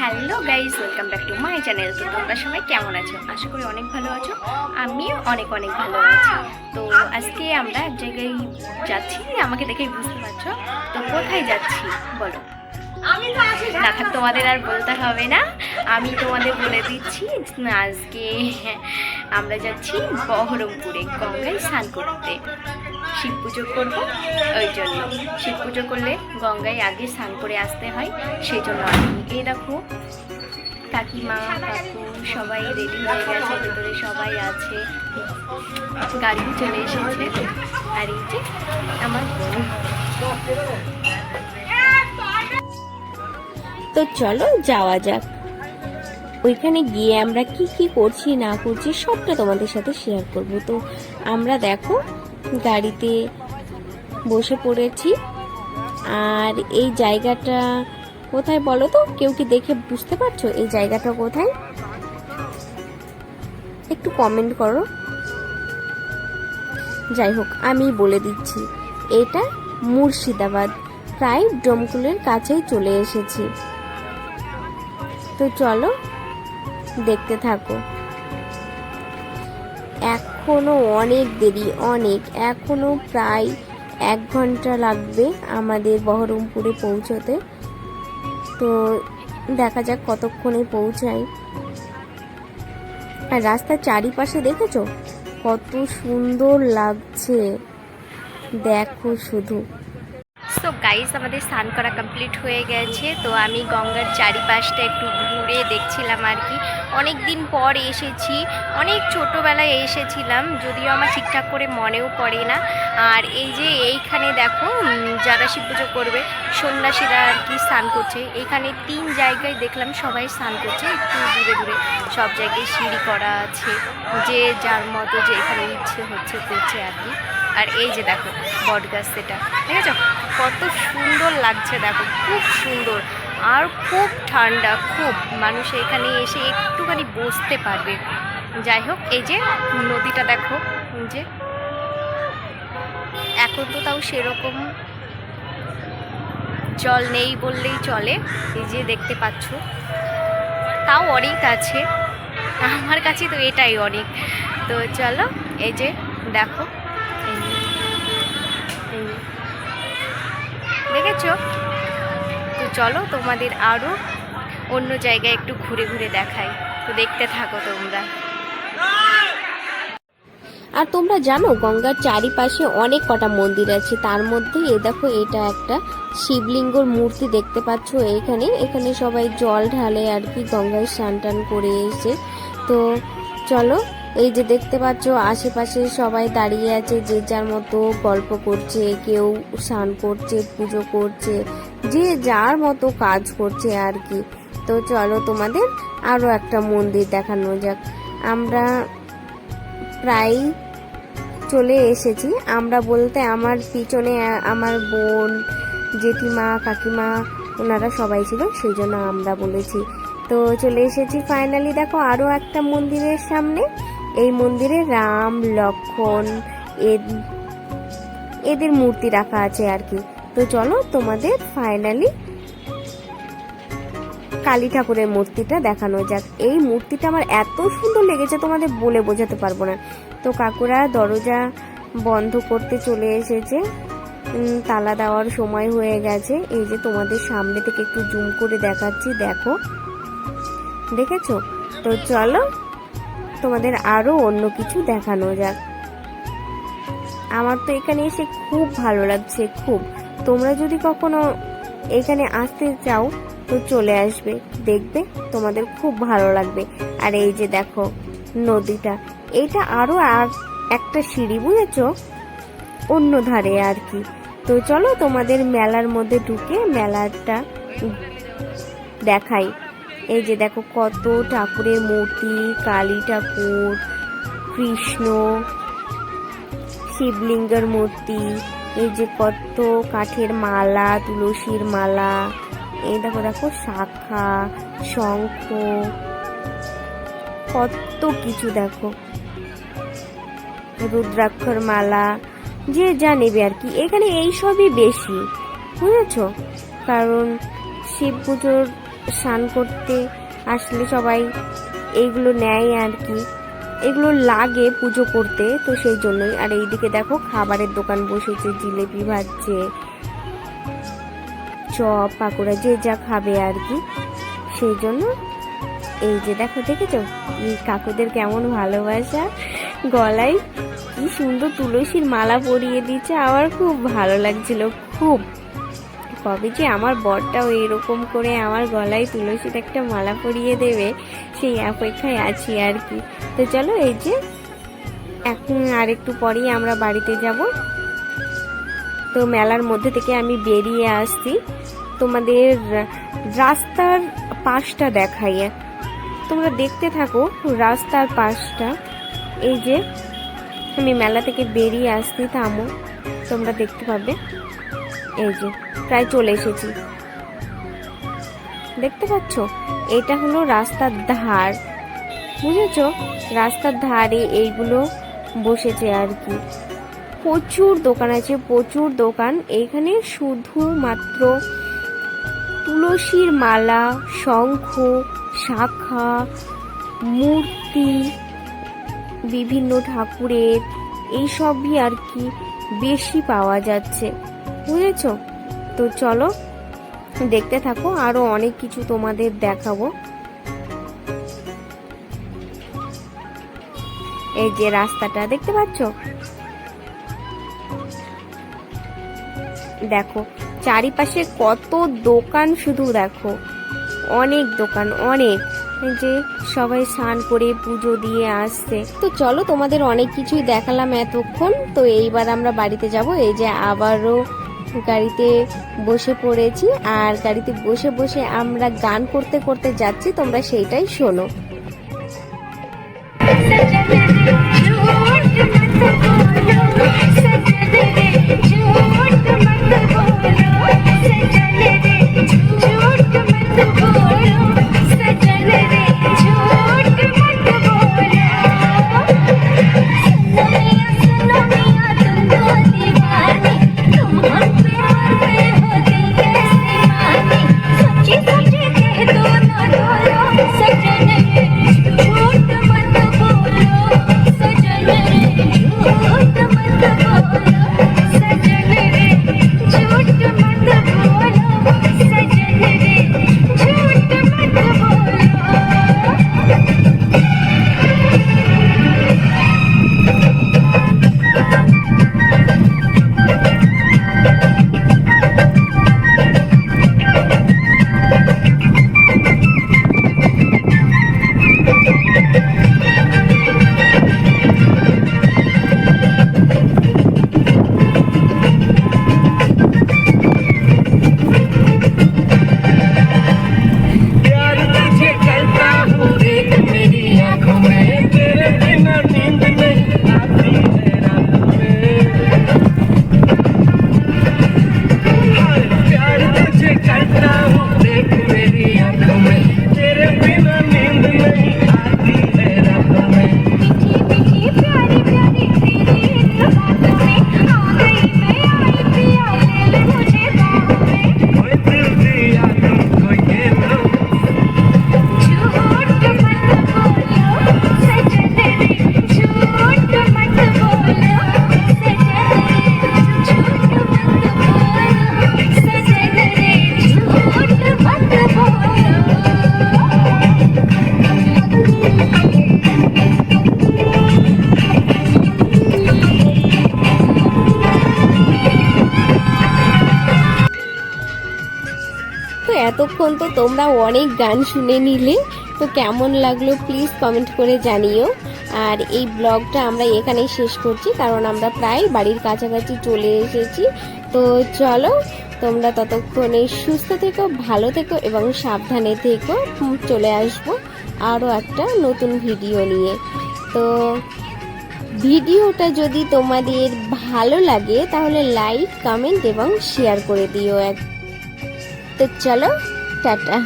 Hello guys welcome back to my channel. তো তোমরা সবাই কেমন আছো? আশা করি অনেক ভালো আছো। আমিও অনেক অনেক ভালো আছি। তো আজকে আমরা এক জায়গায় যাচ্ছি আমাকে দেখেই বুঝতে পারছ। তো কোথায় যাচ্ছি? বলো। না থাক তোমাদের আর বলতে হবে না। আমি তোমাদের বলে দিচ্ছি আজকে আমরা যাচ্ছি বহরমপুরে গঙ্গায় স্নান করতে। শিব পুজো করব। ওই জন্য শিব পুজো করলে গঙ্গায় আগে স্নান করে আসতে হয় সেই জন্য আমি এই দেখো, কাকিমা কাকু সবাই রেডি হয়ে গেছে, ভেতরে সবাই আছে। গাড়িও চলে এসেছে। আর এই যে আমার তো চলো যাওয়া যাক। ওইখানে গিয়ে আমরা কি কি করছি না করছি সবটা তোমাদের সাথে শেয়ার করব। তো আমরা দেখো গাড়িতে বসে পড়েছি। আর এই জায়গাটা কোথায় বলো তো? কেউ কি দেখে বুঝতে পারছ এই জায়গাটা কোথায়? একটু কমেন্ট করো। যাই হোক, আমি বলে দিচ্ছি, এটা মুর্শিদাবাদ। প্রায় ডোমকুলের কাছেই চলে এসেছি। তো চলো, দেখতে থাকো। এখনও অনেক দেরি, অনেক। এখনও প্রায় এক ঘণ্টা লাগবে আমাদের বহরমপুরে পৌঁছতে। তো দেখা যাক কতক্ষণে পৌঁছাই। আর রাস্তার চারিপাশে দেখেছ? কত সুন্দর লাগছে। দেখো শুধু। সো গাইস আমাদের স্নান করা কমপ্লিট হয়ে গেছে। তো আমি গঙ্গার চারিপাশটা একটু ঘুরে দেখছিলাম আর কি। অনেক দিন পর এসেছি। অনেক ছোটোবেলায় এসেছিলাম, যদিও আমার ঠিকঠাক করে মনেও পড়ে না। আর এই যে এইখানে দেখো যারা শিব পুজো করবে, সন্ন্যাসীরা আর কি স্নান করছে। এখানে তিন জায়গায় দেখলাম সবাই স্নান করছে, একটু দূরে দূরে। সব জায়গায় সিঁড়ি করা আছে, যে যার মতো যে এখানে ইচ্ছে হচ্ছে করছে আর কি। আর এই যে দেখো বট গাছ সেটা। ঠিক আছে কত সুন্দর লাগছে, দেখো, খুব সুন্দর। আর খুব ঠান্ডা, খুব মানুষ এখানে এসে একটুখানি বসতে পারবে। যাই হোক, এই যে নদীটা দেখো যে। এখন তো তাও সেরকম জল নেই বললেই চলে, এই যে দেখতে পাচ্ছ। তাও অনেক আছে, আমার কাছে তো এটাই অনেক। তো চলো, এই যে দেখো। দেখেছ? চলো তোমাদের আরও অন্য জায়গায় একটু ঘুরে ঘুরে দেখাই। তো দেখতে থাকো তোমরা। আর তোমরা জানো, গঙ্গার চারিপাশে অনেক কটা মন্দির আছে। তার মধ্যে এ দেখো, এটা একটা শিবলিঙ্গর মূর্তি দেখতে পাচ্ছ এখানে। এখানে সবাই জল ঢালে আর কি গঙ্গায় স্নান টান করে এসে। তো চলো, এই যে দেখতে পাচ্ছ, আশেপাশে সবাই দাঁড়িয়ে আছে, যে যার মতো গল্প করছে, কেউ স্নান করছে, পুজো করছে। যে যার মতো কাজ করছে আর কি। তো চলো তোমাদের আরও একটা মন্দির দেখানো যাক। আমরা প্রায় চলে এসেছি। আমরা বলতে আমার পিছনে আমার বোন, জেঠিমা, কাকিমা ওনারা সবাই ছিল, সেই জন্য আমরা বলেছি। তো চলে এসেছি ফাইনালি দেখো আরও একটা মন্দিরের সামনে। এই মন্দিরে রাম, লক্ষণ এদের মূর্তি রাখা আছে আর কি। তো চলো তোমাদের ফাইনালি কালী ঠাকুরের মূর্তিটা দেখানো যাক। এই মূর্তিটা আমার এত সুন্দর লেগেছে তোমাদের বলে বোঝাতে পারব না। তো কাকুরা দরজা বন্ধ করতে চলে এসেছে। তালা দেওয়ার সময় হয়ে গেছে। এই যে তোমাদের সামনে থেকে একটু জুম করে দেখাচ্ছি, দেখো। দেখেছ? তো চলো তোমাদের আরও অন্য কিছু দেখানো যাক। আমার তো এখানে এসে খুব ভালো লাগছে, খুব। তোমরা যদি কখনো এখানে আসতে চাও, তো চলে আসবে। দেখবে তোমাদের খুব ভালো লাগবে। আর এই যে দেখো নদীটা এইটা আরও আর- একটা সিঁড়ি বুঝেছ? অন্য ধারে আর কি। তো চলো তোমাদের মেলার মধ্যে ঢুকে মেলাটা দেখাই। এই যে দেখো কত ঠাকুরের মূর্তি, কালী ঠাকুর, কৃষ্ণ, শিবলিঙ্গের মূর্তি এই যে কত কাঠের মালা, তুলসীর মালা, এই দেখো দেখো, শাখা, শঙ্খ, কত কিছু দেখো। রুদ্রাক্ষর মালা, যে যা নেবে আর কি। এখানে এই সবই বেশি, বুঝেছ? কারণ শিব পুজোর স্নান করতে আসলে সবাই এইগুলো নেয় আর কি। এগুলো লাগে পুজো করতে, তো সেই জন্যই। আর এইদিকে দেখো, খাবারের দোকান বসেছে, জিলেপি ভাজছে, চপ, পাকোড়া, যে যা খাবে আর কি। সেই জন্য এই যে দেখো, দেখেছ? এই কাকুদের কেমন ভালোবাসা। গলায় কি সুন্দর তুলসীর মালা পরিয়ে দিচ্ছে, আমার খুব ভালো লাগছিল, খুব। কবে যে আমার বরটাও এরকম করে আমার গলায় তুলসীর একটা মালা পরিয়ে দেবে, সেই অপেক্ষায় আছি আর কি। তো চলো এই যে, এখন আর একটু পরেই আমরা বাড়িতে যাব। তো মেলার মধ্যে থেকে আমি বেরিয়ে আসছি। তোমাদের রাস্তার পাশটা দেখাই। তোমরা দেখতে থাকো রাস্তার পাশটা। এই যে, আমি মেলা থেকে বেরিয়ে আসছি, থামো, তোমরা দেখতে পাবে। এই যে, প্রায় চলে এসেছি। দেখতে পাচ্ছ? এটা হলো রাস্তার ধার। বুঝেছ? রাস্তার ধারে এইগুলো বসেছে আর কি। প্রচুর দোকান আছে, প্রচুর দোকান। এইখানে শুধুমাত্র তুলসীর মালা, শঙ্খ, শাখা, মূর্তি, বিভিন্ন ঠাকুরের, এইসবই আর কি বেশি পাওয়া যাচ্ছে। বুঝেছ? তো চলো, দেখতে থাকো, আরও অনেক কিছু তোমাদের দেখাবো। এই যে রাস্তাটা, দেখতে পাচ্ছ? দেখো, চারিপাশে কত দোকান শুধু দেখো। অনেক দোকান, অনেক। যে সবাই স্নান করে পুজো দিয়ে আসছে। তো চলো, তোমাদের অনেক কিছুই দেখালাম এতক্ষণ। তো এইবার আমরা বাড়িতে যাব। এই যে আবারও গাড়িতে বসে পড়েছি আর গাড়িতে বসে বসে আমরা গান করতে করতে যাচ্ছি তোমরা সেইটাই শোনো এতক্ষণ তো তোমরা অনেক গান শুনে নিলে। তো কেমন লাগল প্লিজ কমেন্ট করে জানিও। আর এই ব্লগটা আমরা এখানেই শেষ করছি, কারণ আমরা প্রায় বাড়ির কাছাকাছি চলে এসেছি। তো চলো, তোমরা ততক্ষণে সুস্থ থেকো, ভালো থেকো এবং সাবধানে থেকো। চলে আসব আরও একটা নতুন ভিডিও নিয়ে। তো ভিডিওটা যদি তোমাদের ভালো লাগে, তাহলে লাইক কমেন্ট এবং শেয়ার করে দিও এক তো চলো টাটা।